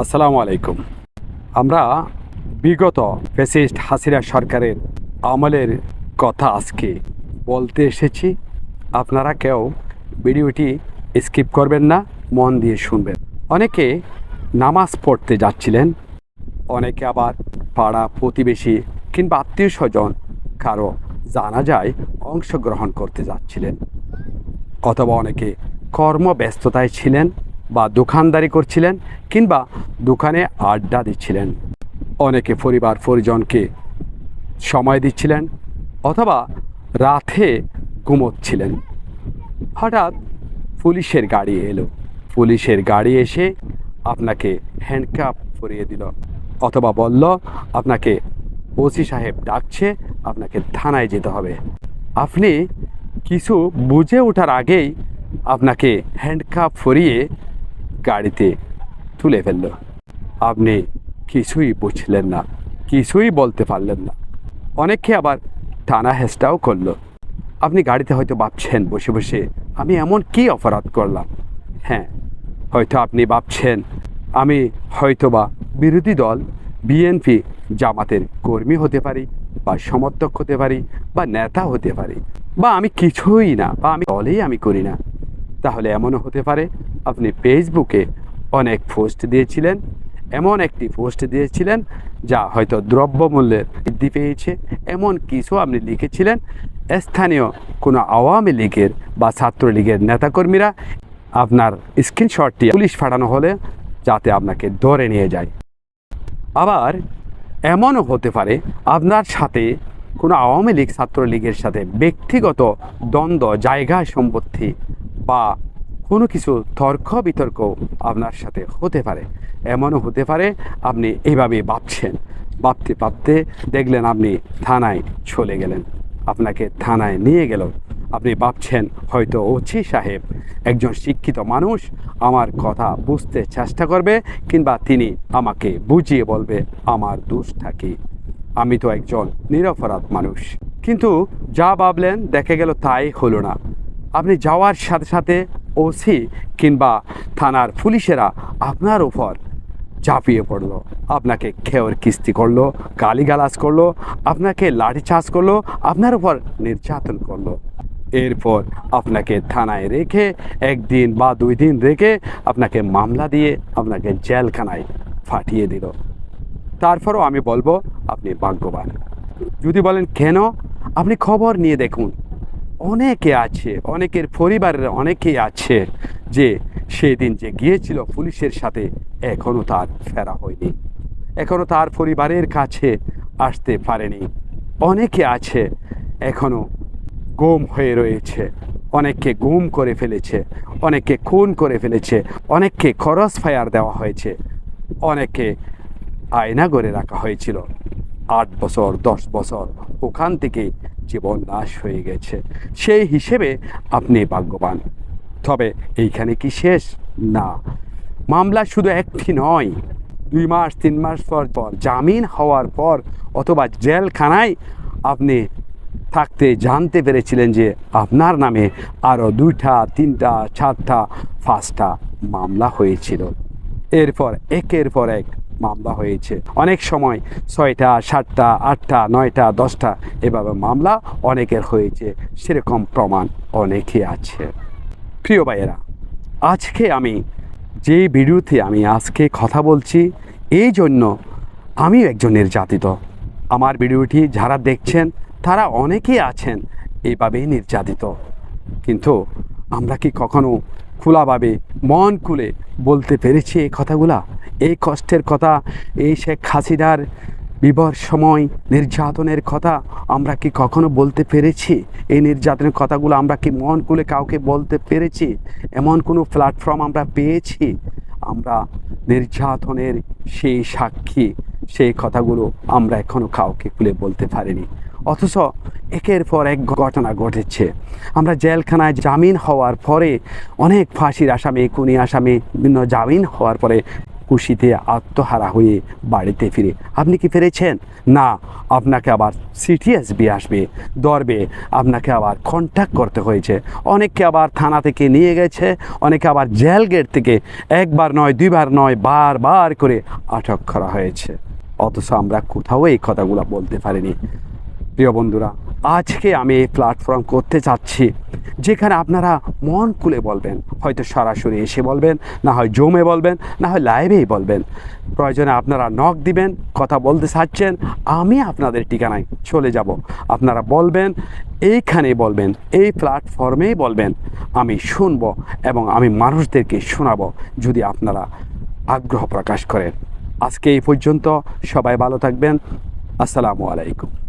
আসসালামু আলাইকুম। আমরা বিগত ফেসিস্ট হাসিনা সরকারের আমলের কথা আজকে বলতে এসেছি। আপনারা কেউ ভিডিওটি স্কিপ করবেন না, মন দিয়ে শুনবেন। অনেকে নামাজ পড়তে যাচ্ছিলেন, অনেকে আবার পাড়া প্রতিবেশী কিংবা আত্মীয় স্বজন কারও জানা যায় অংশগ্রহণ করতে যাচ্ছিলেন, অথবা অনেকে কর্মব্যস্ততায় ছিলেন। বা দোকানদারি করছিলেন কিংবা দোকানে আড্ডা দিচ্ছিলেন। অনেকে পরিবার পরিজনকে সময় দিচ্ছিলেন অথবা রাতে ঘুমোচ্ছিলেন। হঠাৎ পুলিশের গাড়ি এলো। পুলিশের গাড়ি এসে আপনাকে হ্যান্ডকাপ পরিয়ে দিল অথবা বলল, আপনাকে ওসি সাহেব ডাকছে, আপনাকে থানায় যেতে হবে। আপনি কিছু বুঝে ওঠার আগেই আপনাকে হ্যান্ডকাপ পরিয়ে গাড়িতে তুলে ফেলল। আপনি কিছুই বুঝলেন না, কিছুই বলতে পারলেন না। অনেককে আবার টানা হেসটাও করল। আপনি গাড়িতে হয়তো ভাবছেন, বসে বসে আমি এমন কি অপরাধ করলাম? হ্যাঁ হয়তো আপনি ভাবছেন, আমি হয়তোবা বিরোধী দল, বিএনপি জামাতের কর্মী হতে পারি, বা সমর্থক হতে পারি, বা নেতা হতে পারি, বা আমি কিছুই না, বা আমি দলেই আমি করি না। তাহলে এমনও হতে পারে আপনি ফেসবুকে অনেক পোস্ট দিয়েছিলেন, এমন একটি পোস্ট দিয়েছিলেন যা হয়তো দ্রব্যমূল্যের বৃদ্ধি পেয়েছে, এমন কিছু আপনি লিখেছিলেন। স্থানীয় কোনো আওয়ামী লীগের বা ছাত্রলীগের নেতাকর্মীরা আপনার স্ক্রিনশটটি পুলিশ পাঠানো হলে যাতে আপনাকে ধরে নিয়ে যায়। আবার এমনও হতে পারে, আপনার সাথে কোনো আওয়ামী লীগ, ছাত্রলীগের সাথে ব্যক্তিগত দ্বন্দ্ব, জায়গা সম্পত্তি বা কোনো কিছু তর্ক বিতর্ক আপনার সাথে হতে পারে। এমনও হতে পারে আপনি এইভাবে ভাবছেন। ভাবতে ভাবতে দেখলেন আপনি থানায় চলে গেলেন। আপনাকে থানায় নিয়ে গেল। আপনি ভাবছেন হয়তো ওছি সাহেব একজন শিক্ষিত মানুষ আমার কথা বুঝতে চেষ্টা করবে কিংবা তিনি আমাকে বুঝিয়ে বলবে আমার দোষটা কি। আমি তো একজন নিরপরাধ মানুষ। কিন্তু যা ভাবলেন, দেখে গেল তাই হলো না। আপনি যাওয়ার সাথে সাথে ওসি কিংবা থানার পুলিশেরা আপনার উপর ঝাঁপিয়ে পড়ল। আপনাকে খেয়র কিস্তি করল, গালিগালাজ করল, আপনাকে লাঠিচার্জ করল, আপনার উপর নির্যাতন করল। এরপর আপনাকে থানায় রেখে, একদিন বা দুই দিন রেখে আপনাকে মামলা দিয়ে আপনাকে জেলখানায় ফাটিয়ে দিল। তারপরও আমি বলব, আপনি ভাগ্যবান। যদি বলেন কেন, আপনি খবর নিয়ে দেখুন। অনেকে আছে, অনেকের পরিবারের অনেকেই আছে যে সেদিন যে গিয়েছিল পুলিশের সাথে এখনও তার ফেরা হয়নি। এখনও তার পরিবারের কাছে আসতে পারেনি। অনেকে আছে এখনও গুম হয়ে রয়েছে, অনেককে গুম করে ফেলেছে, অনেককে খুন করে ফেলেছে, অনেককে খরচ ফায়ার দেওয়া হয়েছে অনেকে আয়না করে রাখা হয়েছিল। আট বছর, দশ বছর, ওখান থেকে জীবন নাশ হয়ে গেছে। সেই হিসেবে আপনি ভাগ্যবান। তবে এইখানে কি শেষ? না। মামলা শুধু একটি নয়। দুই মাস, তিন মাস পর পর জামিন হওয়ার পর অথবা জেলখানায় আপনি থাকতে জানতে পেরেছিলেন যে আপনার নামে আরও দুইটা, তিনটা, চারটা, পাঁচটা মামলা হয়েছিল। এরপর, একের পর এক মামলা হয়েছে। অনেক সময় ছয়টা, সাতটা, আটটা, নয়টা, দশটা এভাবে মামলা অনেকের হয়েছে। সেরকম প্রমাণ অনেকই আছে। প্রিয় ভাইয়েরা, আজকে আমি যে ভিডিওতে আমি আজকে কথা বলছি, এই জন্য আমিও একজন নির্যাতিত। আমার ভিডিওটি যারা দেখছেন, তারা অনেকেই আছেন এইভাবেই নির্যাতিত। কিন্তু আমরা কি কখনো খোলাভাবে মন খুলে বলতে পেরেছি এই কথাগুলা? এই কষ্টের কথা, এই শেখ হাসিনার বিবর সময়, নির্যাতনের কথা আমরা কি কখনো বলতে পেরেছি? এই নির্যাতনের কথাগুলো আমরা কি মন খুলে কাউকে বলতে পেরেছি? এমন কোনো প্ল্যাটফর্ম আমরা পেয়েছি? আমরা নির্যাতনের সেই সাক্ষী, সেই কথাগুলো আমরা এখনও কাউকে খুলে বলতে পারিনি। অথচ একের পর এক ঘটনা ঘটেছে। আমরা জেলখানায় জামিন হওয়ার পরে অনেক ফাঁসির আসামি, খুনি আসামি, বিভিন্ন জামিন হওয়ার পরে খুশিতে আত্মহারা হয়ে বাড়িতে ফিরে। আপনি কি ফিরেছেন? না, আপনাকে আবার সিটিএসবি আসবে। দরবে, আপনাকে আবার কন্ট্যাক্ট করতে হয়েছে। অনেককে আবার থানা থেকে নিয়ে গেছে, অনেকে আবার জেল গেট থেকে একবার নয়, দুইবার নয়, বারবার করে আটক করা হয়েছে। অথচ আমরা কোথাও এই কথাগুলো বলতে পারিনি। প্রিয় বন্ধুরা, আজকে আমি এই প্ল্যাটফর্ম করতে চাচ্ছি যেখানে আপনারা মন খুলে বলবেন। হয়তো সরাসরি এসে বলবেন, না হয় জমে বলবেন, না হয় লাইভেই বলবেন। প্রয়োজনে আপনারা নখ দিবেন, কথা বলতে চাচ্ছেন, আমি আপনাদের ঠিকানায় চলে যাব। আপনারা বলবেন এইখানে বলবেন, এই প্ল্যাটফর্মেই বলবেন, আমি শুনব এবং আমি মানুষদেরকে শোনাবো যদি আপনারা আগ্রহ প্রকাশ করেন। আজকে এই পর্যন্ত সবাই ভালো থাকবেন। আসসালামু আলাইকুম।